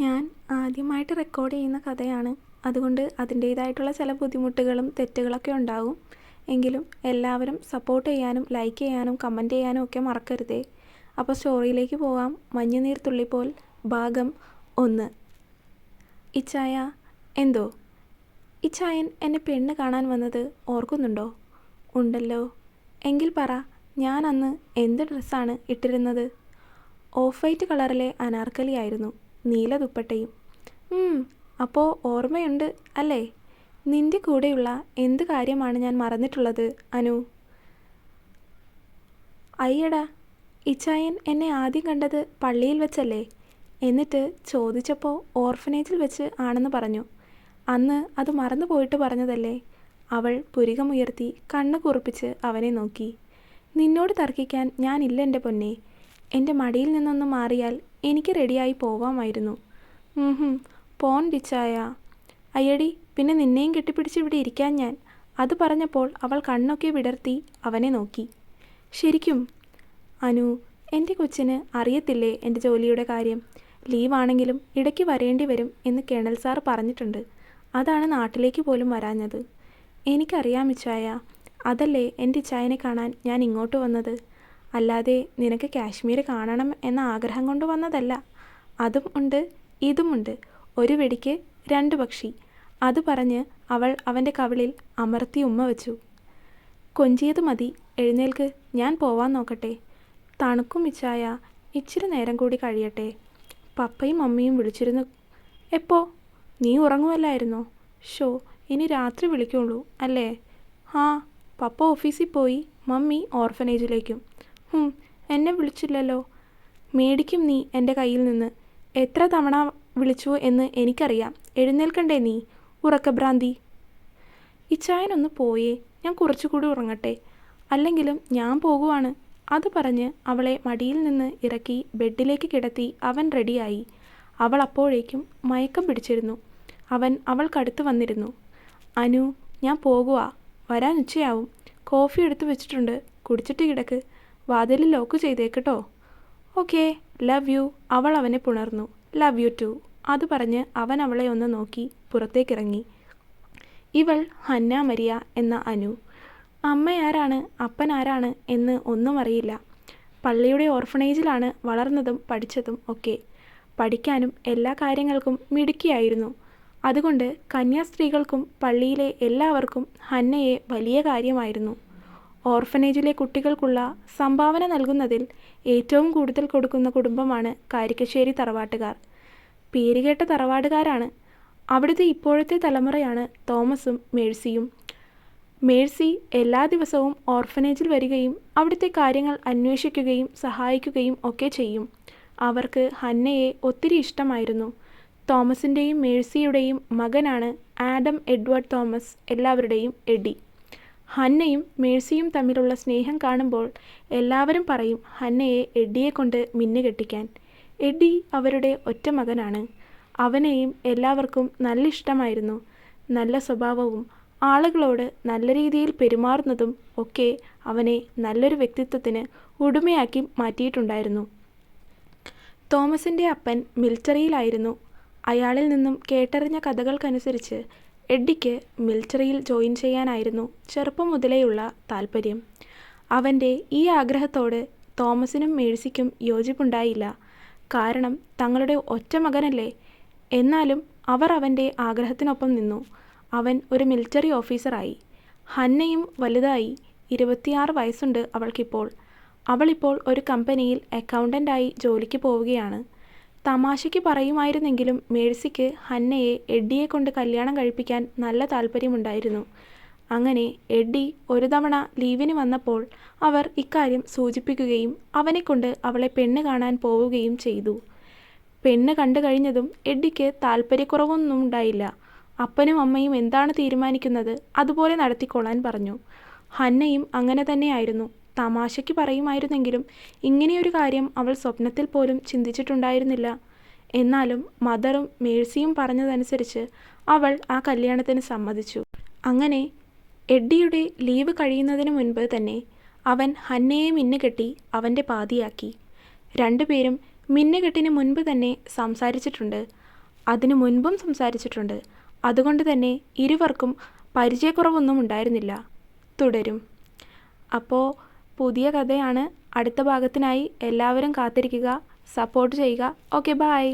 ഞാൻ ആദ്യമായിട്ട് റെക്കോർഡ് ചെയ്യുന്ന കഥയാണ്. അതുകൊണ്ട് അതിന്റേതായിട്ടുള്ള ചില ബുദ്ധിമുട്ടുകളും തെറ്റുകളൊക്കെ ഉണ്ടാവും. എങ്കിലും എല്ലാവരും സപ്പോർട്ട് ചെയ്യാനും ലൈക്ക് ചെയ്യാനും കമന്റ് ചെയ്യാനും ഒക്കെ മറക്കരുതേ. അപ്പോൾ സ്റ്റോറിയിലേക്ക് പോകാം മഞ്ഞുനീർ തുള്ളിപ്പോൽ ഭാഗം ഒന്ന്. ഇച്ചായ എന്തോ? ഇച്ചായൻ എന്നെ പെണ്ണ് കാണാൻ വന്നത് ഓർക്കുന്നുണ്ടോ? ഉണ്ടല്ലോ. എങ്കിൽ പറ ഞാൻ അന്ന് എന്ത് ഡ്രസ്സാണ് ഇട്ടിരുന്നത്? ഓഫ് വൈറ്റ് കളറിലെ അനാർക്കലി ആയിരുന്നു. നീല ദുപ്പട്ടയും. അപ്പോൾ ഓർമ്മയുണ്ട് അല്ലേ? നിന്റെ കൂടെയുള്ള എന്ത് കാര്യമാണ് ഞാൻ മറന്നിട്ടുള്ളത് അനു? അയ്യടാ ഇച്ചായൻ എന്നെ ആദ്യം കണ്ടത് പള്ളിയിൽ വെച്ചല്ലേ? എന്നിട്ട് ചോദിച്ചപ്പോൾ ഓർഫനേജിൽ വെച്ച് ആണെന്ന് പറഞ്ഞു. അന്ന് അത് മറന്നു പോയിട്ട് പറഞ്ഞതല്ലേ? അവൾ പുരികമുയർത്തി കണ്ണ് കുറിപ്പിച്ച് അവനെ നോക്കി. നിന്നോട് തർക്കിക്കാൻ ഞാനില്ല എന്റെ പൊന്നെ. എന്റെ മടിയിൽ നിന്നൊന്ന് മാറിയാൽ എനിക്ക് റെഡിയായി പോവാമായിരുന്നു. പോൺ ഡിച്ചായ അയ്യടി പിന്നെ നിന്നെയും കെട്ടിപ്പിടിച്ച് ഇവിടെ ഇരിക്കാൻ ഞാൻ. അത് പറഞ്ഞപ്പോൾ അവൾ കണ്ണൊക്കെ വിടർത്തി അവനെ നോക്കി. ശരിക്കും? അനു എന്റെ കൊച്ചിന് അറിയത്തില്ലേ എന്റെ ജോലിയുടെ കാര്യം? ലീവാണെങ്കിലും ഇടയ്ക്ക് വരേണ്ടി വരും എന്ന് കേണൽ സാർ പറഞ്ഞിട്ടുണ്ട്. അതാണ് നാട്ടിലേക്ക് പോലും വരാഞ്ഞത്. എനിക്കറിയാം ഇച്ചായ. അതല്ലേ എന്റെ ഇച്ചായനെ കാണാൻ ഞാൻ ഇങ്ങോട്ട് വന്നത്? അല്ലാതെ നിനക്ക് കാശ്മീർ കാണണം എന്ന ആഗ്രഹം കൊണ്ട് വന്നതല്ല. അതും ഉണ്ട് ഇതുമുണ്ട് ഒരു വെടിക്ക് രണ്ട് പക്ഷി. അത് പറഞ്ഞ് അവൾ അവന്റെ കവിളിൽ അമർത്തി ഉമ്മ വെച്ചു. കൊഞ്ചിയത് മതി എഴുന്നേൽക്ക്. ഞാൻ പോവാൻ നോക്കട്ടെ. തണുക്കും ഇച്ചായ ഇച്ചിരി നേരം കൂടി കഴിയട്ടെ പപ്പയും മമ്മിയും വിളിച്ചിരുന്നു. എപ്പോ? നീ ഉറങ്ങുമല്ലായിരുന്നോ ഷോ ഇനി രാത്രി വിളിക്കുള്ളൂ അല്ലേ? ആ പപ്പ ഓഫീസിൽ പോയി മമ്മി ഓർഫനേജിലേക്കും. ഹും എന്നെ വിളിച്ചില്ലല്ലോ. മേടിക്കും നീ എന്റെ കയ്യിൽ നിന്ന്. എത്ര തവണ വിളിച്ചു എന്ന് എനിക്കറിയാം. എഴുന്നേൽക്കണ്ടേ നീ ഉറക്കഭ്രാന്തി ഇച്ചായനൊന്ന് പോയേ ഞാൻ കുറച്ചുകൂടി ഉറങ്ങട്ടെ. അല്ലെങ്കിലും ഞാൻ പോകുവാണ്. അത് പറഞ്ഞ് അവളെ മടിയിൽ നിന്ന് ഇറക്കി ബെഡിലേക്ക് കിടത്തി അവൻ റെഡിയായി. അവൾ അപ്പോഴേക്കും മയക്കം പിടിച്ചിരുന്നു. അവൻ അവൾക്കടുത്ത് വന്നിരുന്നു. അനു ഞാൻ പോകുക വരാൻ ഉച്ചയാവും. കോഫി എടുത്തു വെച്ചിട്ടുണ്ട്. കുടിച്ചിട്ട് കിടക്ക്. വാതിലിൽ ലോക്ക് ചെയ്തേക്കട്ടോ ഓക്കെ ലവ് യു അവൾ അവനെ പുണർന്നു. ലവ് യു ടു അത് പറഞ്ഞ് അവൻ അവളെ ഒന്ന് നോക്കി പുറത്തേക്കിറങ്ങി. ഇവൾ ഹന്ന മരിയ എന്ന അനു. അമ്മയാരാണ് അപ്പൻ ആരാണ്? എന്ന് ഒന്നും അറിയില്ല. പള്ളിയുടെ ഓർഫണേജിലാണ് വളർന്നതും പഠിച്ചതും ഒക്കെ. പഠിക്കാനും എല്ലാ കാര്യങ്ങൾക്കും മിടുക്കിയായിരുന്നു. അതുകൊണ്ട് കന്യാസ്ത്രീകൾക്കും പള്ളിയിലെ എല്ലാവർക്കും ഹന്നയെ വലിയ കാര്യമായിരുന്നു. ഓർഫനേജിലെ കുട്ടികൾക്കുള്ള സംഭാവന നൽകുന്നതിൽ ഏറ്റവും കൂടുതൽ കൊടുക്കുന്ന കുടുംബമാണ് കാരിക്കശ്ശേരി തറവാട്ടുകാർ. പേരുകേട്ട തറവാടുകാരാണ്. അവിടുത്തെ ഇപ്പോഴത്തെ തലമുറയാണ് തോമസും മേഴ്സിയും. മേഴ്സി എല്ലാ ദിവസവും ഓർഫനേജിൽ വരികയും അവിടുത്തെ കാര്യങ്ങൾ അന്വേഷിക്കുകയും സഹായിക്കുകയും ഒക്കെ ചെയ്യും. അവർക്ക് ഹന്നയെ ഒത്തിരി ഇഷ്ടമായിരുന്നു. തോമസിന്റെയും മേഴ്സിയുടെയും മകനാണ് ആഡം എഡ്വേർഡ് തോമസ് എല്ലാവരുടെയും എഡി. ഹന്നയും മേഴ്സിയും തമ്മിലുള്ള സ്നേഹം കാണുമ്പോൾ എല്ലാവരും പറയും ഹന്നയെ എഡ്ഡിയെ കൊണ്ട് മിന്നു കെട്ടിക്കാൻ. എഡ്ഡി അവരുടെ ഒറ്റ മകനാണ്. അവനെയും എല്ലാവർക്കും നല്ല ഇഷ്ടമായിരുന്നു നല്ല സ്വഭാവവും ആളുകളോട് നല്ല രീതിയിൽ പെരുമാറുന്നതും ഒക്കെ അവനെ നല്ലൊരു വ്യക്തിത്വത്തിന് ഉടമയാക്കി മാറ്റിയിട്ടുണ്ടായിരുന്നു. തോമസിന്റെ അപ്പൻ മിലിറ്ററിയിലായിരുന്നു അയാളിൽ നിന്നും കേട്ടറിഞ്ഞ കഥകൾക്കനുസരിച്ച് എഡ്ഡിക്ക് മിലിറ്ററിയിൽ ജോയിൻ ചെയ്യാനായിരുന്നു ചെറുപ്പം മുതലേയുള്ള താല്പര്യം അവന്റെ ഈ ആഗ്രഹത്തോട് തോമസിനും മേഴ്സിക്കും യോജിപ്പുണ്ടായില്ല. കാരണം തങ്ങളുടെ ഒറ്റ മകനല്ലേ? എന്നാലും അവർ അവന്റെ ആഗ്രഹത്തിനൊപ്പം നിന്നു. അവൻ ഒരു മിലിറ്ററി ഓഫീസറായി. ഹന്നയും വലുതായി. ഇരുപത്തിയാറ് വയസ്സുണ്ട് അവൾക്കിപ്പോൾ. അവളിപ്പോൾ ഒരു കമ്പനിയിൽ അക്കൗണ്ടന്റായി ജോലിക്ക് പോവുകയാണ്. തമാശയ്ക്ക് പറയുമായിരുന്നെങ്കിലും മേഴ്സിക്ക് ഹന്നയെ എഡ്ഡിയെ കൊണ്ട് കല്യാണം കഴിപ്പിക്കാൻ നല്ല താല്പര്യമുണ്ടായിരുന്നു. അങ്ങനെ എഡ്ഡി ഒരു തവണ ലീവിന് വന്നപ്പോൾ അവർ ഇക്കാര്യം സൂചിപ്പിക്കുകയും അവനെക്കൊണ്ട് അവളെ പെണ്ണ് കാണാൻ പോവുകയും ചെയ്തു. പെണ്ണ് കണ്ടു കഴിഞ്ഞതും എഡ്ഡിക്ക് താല്പര്യക്കുറവൊന്നും ഉണ്ടായില്ല. അപ്പനും അമ്മയും എന്താണ് തീരുമാനിക്കുന്നത് അതുപോലെ നടത്തിക്കൊള്ളാൻ പറഞ്ഞു. ഹന്നയും അങ്ങനെ തന്നെയായിരുന്നു. തമാശയ്ക്ക് പറയുമായിരുന്നെങ്കിലും ഇങ്ങനെയൊരു കാര്യം അവൾ സ്വപ്നത്തിൽ പോലും ചിന്തിച്ചിട്ടുണ്ടായിരുന്നില്ല. എന്നാലും മദറും മേഴ്സിയും പറഞ്ഞതനുസരിച്ച് അവൾ ആ കല്യാണത്തിന് സമ്മതിച്ചു. അങ്ങനെ എഡ്ഡിയുടെ ലീവ് കഴിയുന്നതിന് മുൻപ് തന്നെ അവൻ ഹന്നയെ മിന്നുകെട്ടി അവന്റെ പാതിയാക്കി. രണ്ടുപേരും മിന്നുകെട്ടിന് മുൻപ് തന്നെ സംസാരിച്ചിട്ടുണ്ട്. അതിനു മുൻപും സംസാരിച്ചിട്ടുണ്ട്. അതുകൊണ്ട് തന്നെ ഇരുവർക്കും പരിചയക്കുറവൊന്നും ഉണ്ടായിരുന്നില്ല. തുടരും. അപ്പോൾ പുതിയ കഥയാണ് അടുത്ത ഭാഗത്തിനായി എല്ലാവരും കാത്തിരിക്കുക സപ്പോർട്ട് ചെയ്യുക. Okay bye